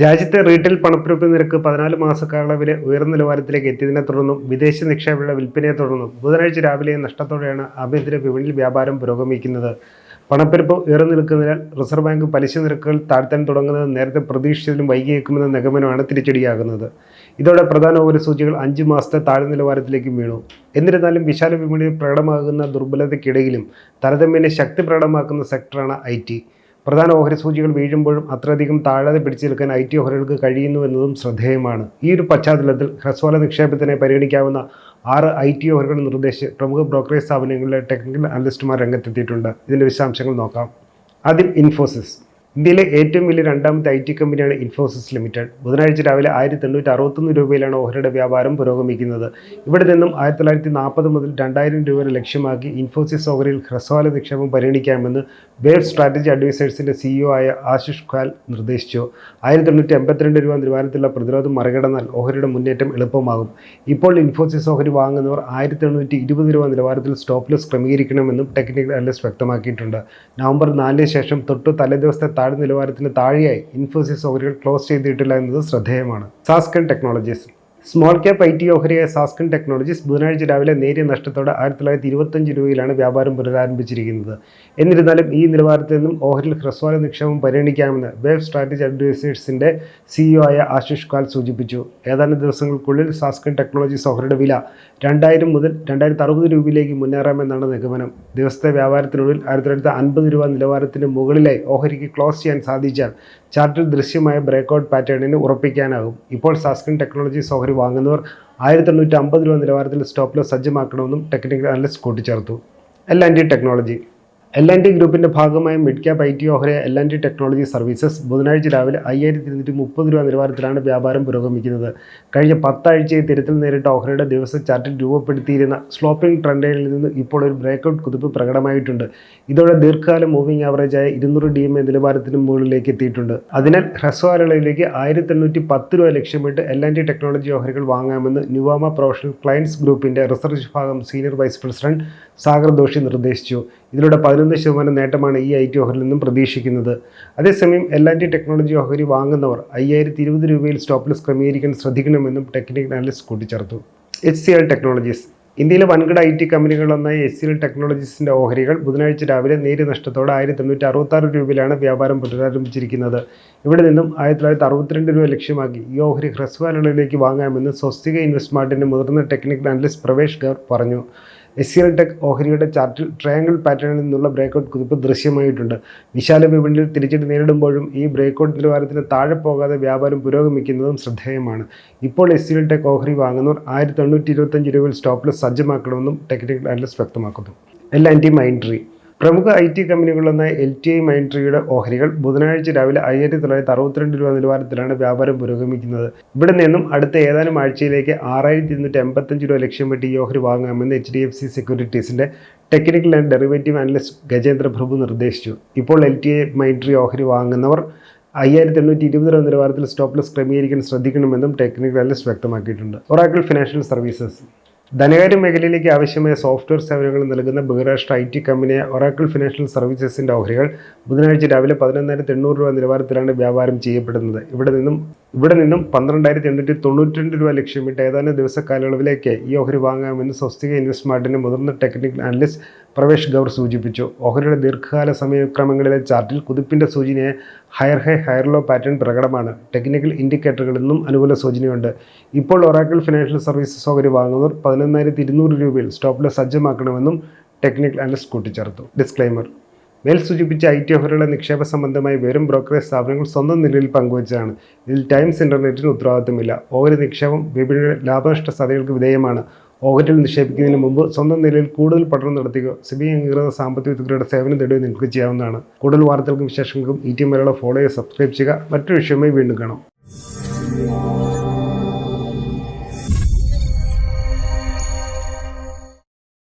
രാജ്യത്തെ റീറ്റെയിൽ പണപ്പെരുപ്പ് നിരക്ക് പതിനാല് മാസക്കാലയളവിലെ ഉയർന്ന നിലവാരത്തിലേക്ക് എത്തിയതിനെ തുടർന്നും വിദേശ നിക്ഷേപങ്ങളുടെ വിൽപ്പനയെ തുടർന്നും ബുധനാഴ്ച രാവിലെ നഷ്ടത്തോടെയാണ് ആഭ്യന്തര വിപണിയിൽ വ്യാപാരം പുരോഗമിക്കുന്നത്. പണപ്പെരുപ്പ് ഉയർന്നു നിൽക്കുന്നതിനാൽ റിസർവ് ബാങ്ക് പലിശ നിരക്കുകൾ താഴ്ത്താൻ തുടങ്ങുന്നത് നേരത്തെ പ്രതീക്ഷിച്ചതിലും വൈകിയേക്കുമെന്ന നിഗമനമാണ് തിരിച്ചടിയാകുന്നത്. ഇതോടെ പ്രധാന ഓഹരി സൂചികൾ അഞ്ച് മാസത്തെ താഴ്ന്ന നിലവാരത്തിലേക്ക് വീണു. എന്നിരുന്നാലും വിശാല വിപണിയിൽ പ്രകടമാകുന്ന ദുർബലതയ്ക്കിടയിലും താരതമ്യേന ശക്തി പ്രകടമാക്കുന്ന സെക്ടറാണ് ഐ പ്രധാന ഓഹരി സൂചികൾ വീഴുമ്പോഴും അത്രയധികം താഴെ പിടിച്ചു നിൽക്കാൻ ഐ ടി ഓഹരികൾക്ക് കഴിയുന്നു എന്നതും ശ്രദ്ധേയമാണ്. ഈ ഒരു പശ്ചാത്തലത്തിൽ ഹ്രസ്വകാല നിക്ഷേപത്തിനെ പരിഗണിക്കാവുന്ന ആറ് ഐ ടി ഓഹരികൾ നിർദ്ദേശിച്ച് പ്രമുഖ ബ്രോക്കറേജ് സ്ഥാപനങ്ങളിലെ ടെക്നിക്കൽ അനലിസ്റ്റുമാർ രംഗത്തെത്തിയിട്ടുണ്ട്. ഇതിന്റെ വിശദാംശങ്ങൾ നോക്കാം. ആദ്യം ഇൻഫോസിസ്. ഇന്ത്യയിലെ ഏറ്റവും വലിയ രണ്ടാമത്തെ ഐ ടി കമ്പനിയാണ് ഇൻഫോസിസ് ലിമിറ്റഡ്. ബുധനാഴ്ച രാവിലെ ആയിരത്തി എണ്ണൂറ്റി അറുപത്തൊന്ന് രൂപയിലാണ് ഓഹരിയുടെ വ്യാപാരം പുരോഗമിക്കുന്നത്. ഇവിടെ നിന്നും ആയിരത്തി തൊള്ളായിരത്തി നാൽപ്പത് മുതൽ രണ്ടായിരം രൂപ വരെ ലക്ഷ്യമാക്കി ഇൻഫോസിസ് ഓഹരിയിൽ ഹ്രസ്വകാല നിക്ഷേപം പരിഗണിക്കാമെന്ന് വേവ് സ്ട്രാറ്റജി അഡ്വൈസേഴ്സിന്റെ സിഇഒ ആയ ആശിഷ് ഖാൽ നിർദ്ദേശിച്ചു. ആയിരത്തി എണ്ണൂറ്റി എൺപത്തിരണ്ട് രൂപ നിലവാരത്തിലുള്ള പ്രതിരോധം മറികടന്നാൽ ഓഹരിയുടെ മുന്നേറ്റം എളുപ്പമാകും. ഇപ്പോൾ ഇൻഫോസിസ് ഓഹരി വാങ്ങുന്നവർ ആയിരത്തി എണ്ണൂറ്റി ഇരുപത് രൂപ നിലവാരത്തിൽ സ്റ്റോപ്പ് ലോസ് ക്രമീകരിക്കണമെന്നും ടെക്നിക്കൽ അനലിസ്റ്റ് വ്യക്തമാക്കിയിട്ടുണ്ട്. നവംബർ നാലിന് ശേഷം തൊട്ടു തലേദിവസത്തെ താഴെ നിലവാരത്തിന് താഴെയായി ഇൻഫോസിസ് ഓഹരികൾ ക്ലോസ് ചെയ്തിട്ടില്ല എന്നത് ശ്രദ്ധേയമാണ്. Sasken technologies small cap I T ഓഹരിയായ Sasken technologies ബുധനാഴ്ച രാവിലെ നേരിയ നഷ്ടത്തോടെ ആയിരത്തി തൊള്ളായിരത്തി ഇരുപത്തഞ്ച് രൂപയിലാണ് വ്യാപാരം പുനരാരംഭിച്ചിരിക്കുന്നത്. എന്നിരുന്നാലും ഈ നിലവാരത്തിൽ നിന്നും ഓഹരിയിൽ ഹ്രസ്വകാല നിക്ഷേപം പരിഗണിക്കാമെന്ന് വേവ് സ്ട്രാറ്റജി അഡ്വൈസേഴ്സിന്റെ സിഇഒ ആയ ആശിഷ് കാൽ സൂചിപ്പിച്ചു. ഏതാനും ദിവസങ്ങൾക്കുള്ളിൽ സാസ്കൻ ടെക്നോളജീസ് ഓഹരിയുടെ വില രണ്ടായിരം മുതൽ രണ്ടായിരത്തി അറുപത് രൂപയിലേക്ക് മുന്നേറാമെന്നാണ് നിഗമനം. ദിവസത്തെ വ്യാപാരത്തിനുള്ളിൽ ആയിരത്തി തൊള്ളായിരത്തി അൻപത് രൂപ നിലവാരത്തിന് മുകളിലായി ഓഹരിക്ക് ക്ലോസ് ചെയ്യാൻ സാധിച്ചാൽ ചാർട്ടിൽ ദൃശ്യമായ ബ്രേക്ക്ഔട്ട് പാറ്റേണിന് ഉറപ്പിക്കാനാകും. ഇപ്പോൾ സാസ്കിൻ ടെക്നോളജി ഓഹരി വാങ്ങുന്നവർ ആയിരത്തി എണ്ണൂറ്റി അമ്പത് രൂപ നിലവാരത്തിൽ സ്റ്റോപ്പ് ലോസ് സജ്ജമാക്കണമെന്നും ടെക്നിക്കൽ അനലിസ്റ്റ് കൂട്ടിച്ചേർത്തു. L and technology. L and T ഗ്രൂപ്പിന്റെ ഭാഗമായ mid cap I T ഓഹരിയ L and T technology services ബുധനാഴ്ച രാവിലെ അയ്യായിരത്തി ഇരുന്നൂറ്റി മുപ്പത് രൂപ നിലവാരത്തിലാണ് വ്യാപാരം പുരോഗമിക്കുന്നത്. കഴിഞ്ഞ പത്താഴ്ചയെ തിരുത്തിൽ നേരിട്ട ഓഹരിയുടെ ദിവസ ചാർട്ടിൽ രൂപപ്പെടുത്തിയിരുന്ന സ്ലോപ്പിംഗ് ട്രെൻഡിൽ നിന്ന് ഇപ്പോൾ ഒരു ബ്രേക്കൗട്ട് കുതിപ്പ് പ്രകടമായിട്ടുണ്ട്. ഇതോടെ ദീർഘകാല മൂവിംഗ് ആവറേജായ ഇരുന്നൂറ് ഡി എം എ നിലവാരത്തിന് മുകളിലേക്ക് എത്തിയിട്ടുണ്ട്. അതിനാൽ ഹ്രസ്വകാലയളവിലേക്ക് ആയിരത്തി എണ്ണൂറ്റി പത്ത് രൂപ ലക്ഷ്യമിട്ട് എൽ ആൻഡ് ടി ടെക്നോളജി ഓഹരികൾ വാങ്ങാമെന്ന് ന്യൂവാമ പ്രൊഫഷണൽ ക്ലയൻസ് ഗ്രൂപ്പിന്റെ റിസർച്ച് വിഭാഗം senior vice president Sagar Doshi നിർദ്ദേശിച്ചു. ഇതിലൂടെ പതിനൊന്ന് ശതമാനം നേട്ടമാണ് ഈ ഐ ടി ഓഹരിൽ നിന്നും പ്രതീക്ഷിക്കുന്നത്. അതേസമയം എൽ ആൻഡ് ടെക്നോളജി ഓഹരി വാങ്ങുന്നവർ അയ്യായിരത്തി ഇരുപത് രൂപയിൽ സ്റ്റോപ്പ് ലോസ് ക്രമീകരിക്കാൻ ശ്രദ്ധിക്കണമെന്നും ടെക്നിക്കൽ അനലിസ്റ്റ് കൂട്ടിച്ചേർത്തു. H C L technologies. ഇന്ത്യയിലെ വൻകിട ഐ ടി കമ്പനികളൊന്നായ എസ് എൽ ടെക്നോളജീസിന്റെ ഓഹരികൾ ബുധനാഴ്ച രാവിലെ നേരിയ നഷ്ടത്തോടെ ആയിരത്തി എണ്ണൂറ്റി അറുപത്താറ് രൂപയിലാണ് വ്യാപാരം പുനരാരംഭിച്ചിരിക്കുന്നത്. ഇവിടെ നിന്നും ആയിരത്തി തൊള്ളായിരത്തി അറുപത്തിരണ്ട് രൂപ ലക്ഷ്യമാക്കി ഈ ഓഹരി ഹ്രസ്വകാലയളവിലേക്ക് വാങ്ങാമെന്ന് സ്വസ്തിക ഇൻവെസ്റ്റ്മാർട്ടിന്റെ മുതിർന്ന ടെക്നിക്കൽ അനലിസ്റ്റ് പ്രവേശ് ഗർ പറഞ്ഞു. എസ് സി എൽ ടെക് ഓഹരിയുടെ ചാർട്ടിൽ ട്രയാങ്കിൾ പാറ്റേണിൽ നിന്നുള്ള ബ്രേക്കൗട്ട് കുതിപ്പ് ദൃശ്യമായിട്ടുണ്ട്. വിശാല വിപണിയിൽ തിരിച്ചിട്ട് നേരിടുമ്പോഴും ഈ ബ്രേക്കൗട്ട് നിലവാരത്തിന് താഴെ പോകാതെ വ്യാപാരം പുരോഗമിക്കുന്നതും ശ്രദ്ധേയമാണ്. ഇപ്പോൾ എസ് സി എൽ ടെക് ഓഹരി വാങ്ങുന്നവർ ആയിരത്തി തൊണ്ണൂറ്റി ഇരുപത്തഞ്ച് രൂപയിൽ സ്റ്റോപ്പ് സജ്ജമാക്കണമെന്നും ടെക്നിക്കൽ അനലിസ്റ്റ് വ്യക്തമാക്കുന്നു. എൽ ആൻഡ് മൈൻഡ്രി പ്രമുഖ ഐ ടി കമ്പനികളൊന്നായ എൽ ടി ഐ മൈൻട്രിയുടെ ഓഹരികൾ ബുധനാഴ്ച രാവിലെ ആയിരത്തി തൊള്ളായിരത്തി അറുപത്തിരണ്ട് രൂപ നിലവാരത്തിലാണ് വ്യാപാരം പുരോഗമിക്കുന്നത്. ഇവിടെ നിന്നും അടുത്ത ഏതാനും ആഴ്ചയിലേക്ക് ആറായിരത്തി ഇരുന്നൂറ്റി എൺപത്തഞ്ച് രൂപ ലക്ഷ്യം വെട്ടി ഈ ഓഹരി വാങ്ങാമെന്ന് H D F C സെക്യൂരിറ്റീസിന്റെ technical and derivative analyst Gajendra Prabhu നിർദ്ദേശിച്ചു. ഇപ്പോൾ എൽ ടി ഐ മൈൻട്രി ഓഹരി വാങ്ങുന്നവർ അയ്യായിരത്തി എണ്ണൂറ്റി ഇരുപത് രൂപ നിലവാരത്തിൽ സ്റ്റോപ്പ് ലോസ് ക്രമീകരിക്കാൻ ശ്രദ്ധിക്കണമെന്നും ടെക്നിക്കൽ അനലിസ്റ്റ് വ്യക്തമാക്കിയിട്ടുണ്ട്. Oracle financial services. ധനകാര്യ മേഖലയിലേക്ക് ആവശ്യമായ സോഫ്റ്റ്വെയർ സേവനങ്ങൾ നൽകുന്ന ബഹുരാഷ്ട്ര ഐ ടി കമ്പനിയായ ഒറാക്കിൾ ഫിനാൻഷ്യൽ സർവീസസിന്റെ ഓഹരികൾ ബുധനാഴ്ച രാവിലെ പതിനൊന്നായിരത്തി എണ്ണൂറ് രൂപ നിലവാരത്തിലാണ് വ്യാപാരം ചെയ്യപ്പെടുന്നത്. ഇവിടെ നിന്നും ഇവിടെ നിന്നും പന്ത്രണ്ടായിരത്തി എണ്ണൂറ്റി തൊണ്ണൂറ്റി രണ്ട് രൂപ ലക്ഷ്യമിട്ട് ഏതാനും ദിവസ കാലയളവിലേക്ക് ഈ ഓഹരി വാങ്ങാമെന്ന് സ്വസ്തിക ഇൻവെസ്റ്റ്മെന്റിന്റെ മുതിർന്ന ടെക്നിക്കൽ അനലിസ്റ്റ് പ്രവേശ് ഗൗർ സൂചിപ്പിച്ചു. ഓഹരിയുടെ ദീർഘകാല സമയക്രമങ്ങളിലെ ചാർട്ടിൽ കുതിപ്പിന്റെ സൂചനയെ higher high higher low pattern പ്രകടമാണ്. ടെക്നിക്കൽ ഇൻഡിക്കേറ്ററുകളിൽ നിന്നും അനുകൂല സൂചനയുണ്ട്. ഇപ്പോൾ ഒറാക്കിൾ ഫിനാൻഷ്യൽ സർവീസസ് ഓഹരി വാങ്ങുന്നവർ പതിനൊന്നായിരത്തി ഇരുന്നൂറ് രൂപയിൽ സ്റ്റോപ്പ് സജ്ജമാക്കണമെന്നും ടെക്നിക്കൽ അനലിസ്റ്റ് കൂട്ടിച്ചേർത്തു. ഡിസ്ക്ലൈമർ മേൽ സൂചിപ്പിച്ച ഐ ടി ഓഫറുകളുടെ നിക്ഷേപ സംബന്ധമായി വെറും ബ്രോക്കറേജ് സ്ഥാപനങ്ങൾ സ്വന്തം നിലയിൽ പങ്കുവച്ചതാണ് ഇതിൽ ടൈംസ് ഇന്റർനെറ്റിന് ഉത്തരവാദിത്തമില്ല ഓഹരി നിക്ഷേപം വിപണിയുടെ ലാഭനഷ്ട സാധ്യതകൾക്ക് വിധേയമാണ്. ഓഹരിയിൽ നിക്ഷേപിക്കുന്നതിന് മുമ്പ് സ്വന്തം നിലയിൽ കൂടുതൽ പഠനം നടത്തുകയോ സിബി അംഗീകൃത സാമ്പത്തിക വിദഗ്ധരുടെ സേവനം തേടുകയോ നിങ്ങൾക്ക് ചെയ്യാവുന്നതാണ്. കൂടുതൽ വാർത്തകൾക്കും വിശേഷങ്ങൾക്കും ഈ ടി മലയാളം ഫോളോ ചെയ്യുക സബ്സ്ക്രൈബ് ചെയ്യുക. മറ്റൊരു വിഷയമായി വീണ്ടും കാണാം.